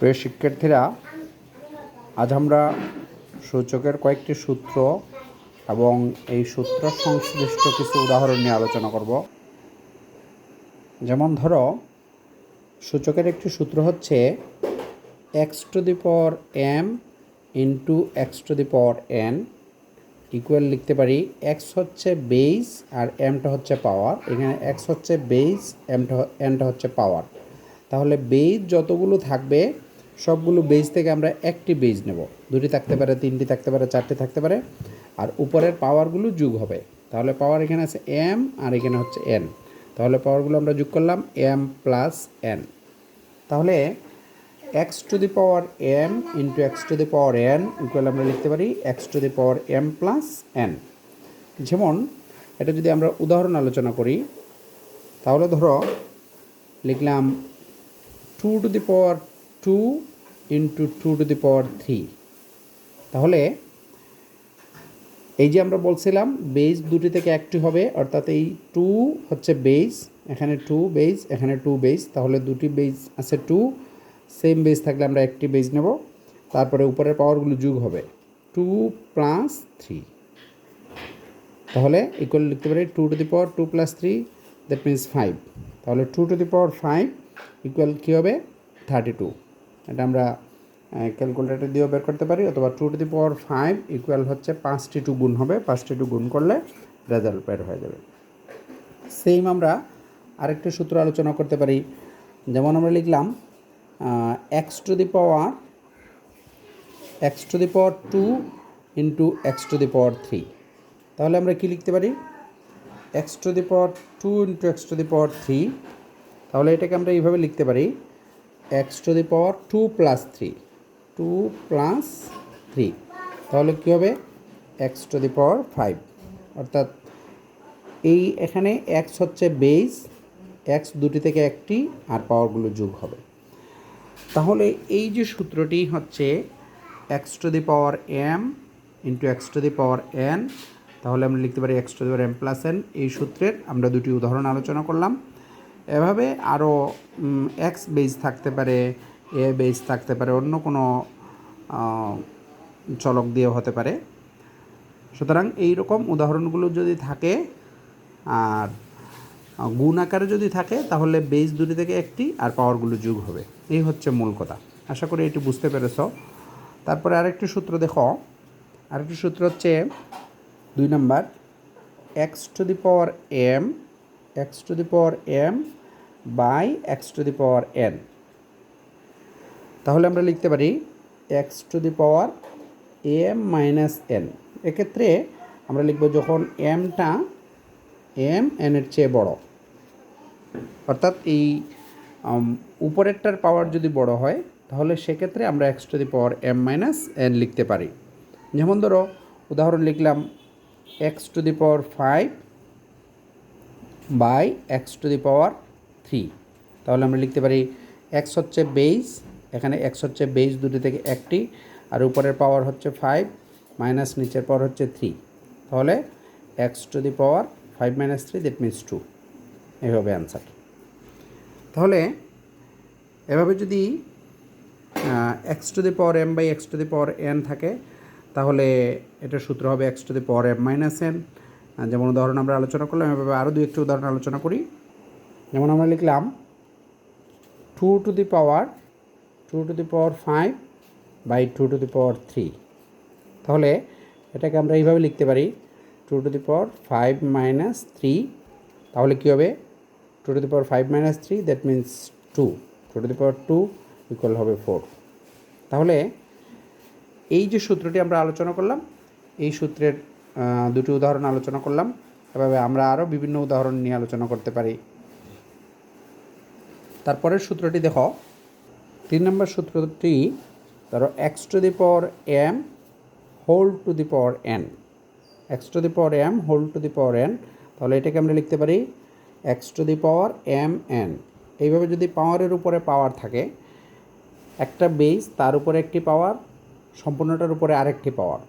প্রিয় শিক্ষার্থীরা, আজ আমরা সূচকের কয়েকটি সূত্র এবং এই সূত্র সংশ্লিষ্ট কিছু উদাহরণ নিয়ে আলোচনা করব। যেমন ধরো, সূচকের একটি সূত্র হচ্ছে x to the power m into x to the power n equal লিখতে পারি এক্স হচ্ছে বেস আর এমটা হচ্ছে পাওয়ার এখানে এক্স হচ্ছে বেস এমটা এনটা হচ্ছে পাওয়ার তাহলে বেজ যতগুলো থাকবে সবগুলো বেজ থেকে আমরা একটি বেজ নেব। দুটি থাকতে পারে, তিনটি থাকতে পারে, চারটি থাকতে পারে। আর উপরের পাওয়ারগুলো যোগ হবে। তাহলে পাওয়ার এখানে আছে এম আর এখানে হচ্ছে এন তাহলে পাওয়ারগুলো আমরা যোগ করলাম এম প্লাস এন তাহলে x to the power m into x to the power n equal আমরা লিখতে পারি x to the power m plus n যেমন এটা যদি আমরা উদাহরণ আলোচনা করি, তাহলে ধরো লিখলাম two to the power two into two to the power three. তাহলে এই যে আমরা বলছিলাম, বেস দুটি থেকে একটি হবে, অর্থাৎ এই টু হচ্ছে বেস, এখানে টু বেস, এখানে টু বেস, তাহলে দুটি বেস আছে টু, সেম বেস থাকলে আমরা একটি বেস নেব, তারপরে উপরের পাওয়ারগুলো যোগ হবে টু প্লাস থ্রি। তাহলে ইকুয়াল লিখতে পারি two to the power two plus three, that means five. তাহলে two to the power five equal কী হবে? Thirty two. এটা আমরা ক্যালকুলেটর দিয়েও বের করতে পারি, অথবা two to the power five equal হচ্ছে পাঁচটি টু গুণ হবে পাঁচটি টু গুণ করলে রেজাল্ট বের হয়ে যাবে। সেম আমরা আরেকটি সূত্র আলোচনা করতে পারি, যেমন আমরা লিখলাম x to the power x to the power two into x to the power three তাহলে আমরা কি লিখতে পারি? X to the power two into x to the power three তাহলে এটাকে আমরা এইভাবে লিখতে পারি x to the power two plus three. Two plus three. তাহলে কী হবে? X to the power five. অর্থাৎ এই এখানে এক্স হচ্ছে বেস, এক্স দুটি থেকে একটি, আর পাওয়ারগুলো যোগ হবে। তাহলে এই যে সূত্রটি হচ্ছে x to the power m into x to the power n, তাহলে আমরা লিখতে পারি x to the power m plus n. এই সূত্রের আমরা দুটি উদাহরণ আলোচনা করলাম। এভাবে আরও এক্স বেজ থাকতে পারে এ বেস থাকতে পারে, অন্য কোনো চলক দিয়েও হতে পারে। সুতরাং এই রকম উদাহরণগুলো যদি থাকে, আর গুণ আকারে যদি থাকে, তাহলে বেস দুটি থেকে একটি আর পাওয়ারগুলো যোগ হবে। এই হচ্ছে মূল কথা। আশা করি এটি বুঝতে পেরেছ। তারপরে আরেকটি সূত্র দেখো। আরেকটি সূত্র হচ্ছে দুই number. X to the power m x to the power m by x to the power n. তাহলে আমরা লিখতে পারি x to the power m minus n. এক্ষেত্রে আমরা লিখব যখন এমটা এম এনের চেয়ে বড়, অর্থাৎ এই উপরেরটার পাওয়ার যদি বড় হয়, তাহলে সেক্ষেত্রে আমরা x to the power m minus n লিখতে পারি। যেমন ধরো, উদাহরণ লিখলাম, x to the power five by x to the power three তাহলে আমরা লিখতে পারি এক্স হচ্ছে বেস এখানে এক্স হচ্ছে বেস দুটি থেকে একটি, আর উপরের পাওয়ার হচ্ছে ফাইভ মাইনাস নিচের পাওয়ার হচ্ছে থ্রি তাহলে x to the power five minus three that means two এইভাবে অ্যান্সার তাহলে এভাবে যদি x to the power m by x to the power n থাকে, তাহলে এটার সূত্র হবে x to the power m minus n যেমন উদাহরণ আমরা আলোচনা করলাম, এভাবে আরও দু একটি উদাহরণ আলোচনা করি। যেমন আমরা লিখলাম two to the power two to the power five by two to the power three তাহলে এটাকে আমরা এইভাবে লিখতে পারি two to the power five minus three তাহলে কী হবে? Two to the power five minus three that means two two to the power two equal হবে ফোর তাহলে এই যে সূত্রটি আমরা আলোচনা করলাম, এই সূত্রের দুটি উদাহরণ আলোচনা করলাম। এভাবে আমরা আরও বিভিন্ন উদাহরণ নিয়ে আলোচনা করতে পারি। তারপরের সূত্রটি দেখো। তিন নম্বর সূত্রটি, ধরো x to the power m whole to the power n x to the power m whole to the power n তাহলে এটাকে আমরা লিখতে পারি x to the power m n এইভাবে যদি পাওয়ারের উপরে পাওয়ার থাকে, একটা বেস তার উপরে একটি পাওয়ার সম্পূর্ণটার উপরে আরেকটি পাওয়ার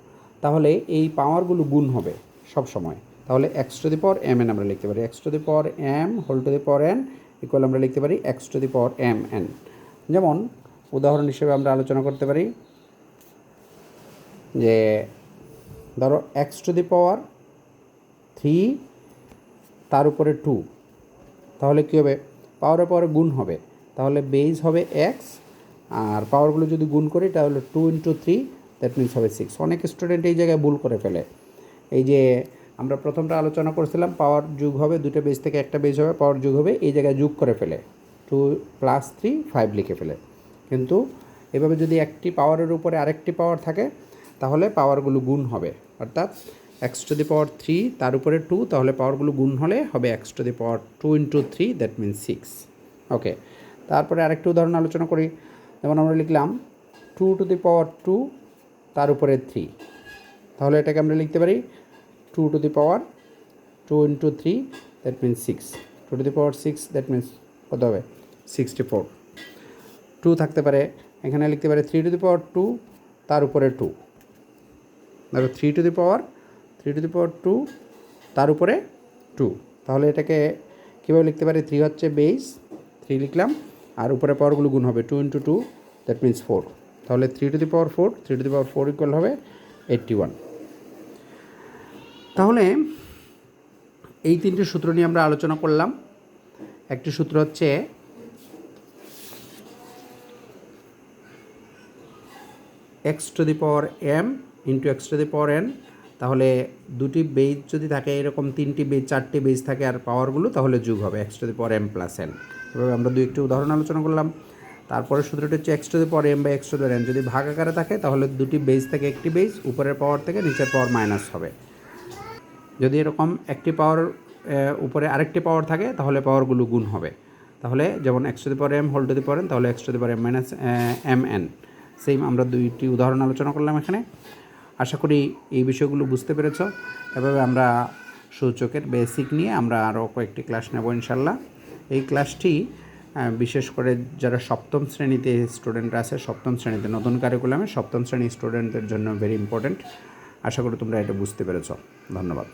তাহলে এই পাওয়ারগুলো গুণ হবে সব সময় তাহলে x to the power m n আমরা লিখতে পারি x to the power m whole to the power n equal আমরা লিখতে পারি x to the power m n যেমন, উদাহরণ হিসেবে আমরা আলোচনা করতে পারি যে, ধরো x to the power three তার উপরে টু তাহলে কী হবে? পাওয়ারে পাওয়ারে গুণ হবে। তাহলে বেজ হবে এক্স আর পাওয়ারগুলো যদি গুণ করি, তাহলে two into three that means হবে সিক্স অনেক স্টুডেন্ট এই জায়গায় ভুল করে ফেলে। এই যে আমরা প্রথমটা আলোচনা করেছিলাম, পাওয়ার যুগ হবে দুটো বেজ থেকে একটা বেজ হবে, পাওয়ার যুগ হবে এই জায়গায় যুগ করে ফেলে। টু প্লাস থ্রি, ফাইভ লিখে ফেলে। কিন্তু এভাবে যদি একটি পাওয়ারের উপরে আরেকটি পাওয়ার থাকে, তাহলে পাওয়ারগুলো গুণ হবে। অর্থাৎ x to the power three তার উপরে টু তাহলে পাওয়ারগুলো গুণ হলে হবে x to the power two into three that means six okay তারপরে আরেকটি উদাহরণ আলোচনা করি। যেমন আমরা লিখলাম two to the power two তার উপরে থ্রি তাহলে এটাকে আমরা লিখতে পারি two to the power two into three that means six two to the power six that means কত হবে? সিক্সটি ফোর টু থাকতে পারে, এখানে লিখতে পারে three to the power two তার উপরে টু দেখো three to the power three to the power two তার উপরে টু তাহলে এটাকে কীভাবে লিখতে পারি? থ্রি হচ্ছে বেস থ্রি লিখলাম, আর উপরে পাওয়ারগুলো গুণ হবে two into two that means four তাহলে three to the power four three to the power four equal হবে এইট্টি ওয়ান তাহলে এই তিনটি সূত্র নিয়ে আমরা আলোচনা করলাম। একটি সূত্র হচ্ছে x to the power m into x to the power n তাহলে দুটি বেজ যদি থাকে, এরকম তিনটি বেজ, চারটি বেজ থাকে আর পাওয়ারগুলো তাহলে যুগ হবে x to the power m plus n এভাবে আমরা দুই একটি উদাহরণ আলোচনা করলাম। তারপরে সূত্রটি হচ্ছে x to the power m বা এক্স টু দি এন যদি ভাগ আকারে থাকে, তাহলে দুটি বেজ থেকে একটি বেজ, উপরের পাওয়ার থেকে নিচের পাওয়ার মাইনাস হবে। যদি এরকম একটি পাওয়ার উপরে আরেকটি পাওয়ার থাকে, তাহলে পাওয়ারগুলো গুণ হবে। তাহলে যেমন x to the power m whole to the power n তাহলে x to the power m minus m n same আমরা দুইটি উদাহরণ আলোচনা করলাম এখানে। আশা করি এই বিষয়গুলো বুঝতে পেরেছ। এভাবে আমরা সূচকের বেসিক নিয়ে আমরা আরও কয়েকটি ক্লাস নেব ইনশাল্লাহ এই ক্লাসটি বিশেষ করে যারা সপ্তম শ্রেণীতে স্টুডেন্ট আছে, সপ্তম শ্রেণীতে নতুন কারিকুলামে সপ্তম শ্রেণির স্টুডেন্টদের জন্য ভেরি ইম্পর্ট্যান্ট আশা করি তোমরা এটা বুঝতে পেরেছ। ধন্যবাদ।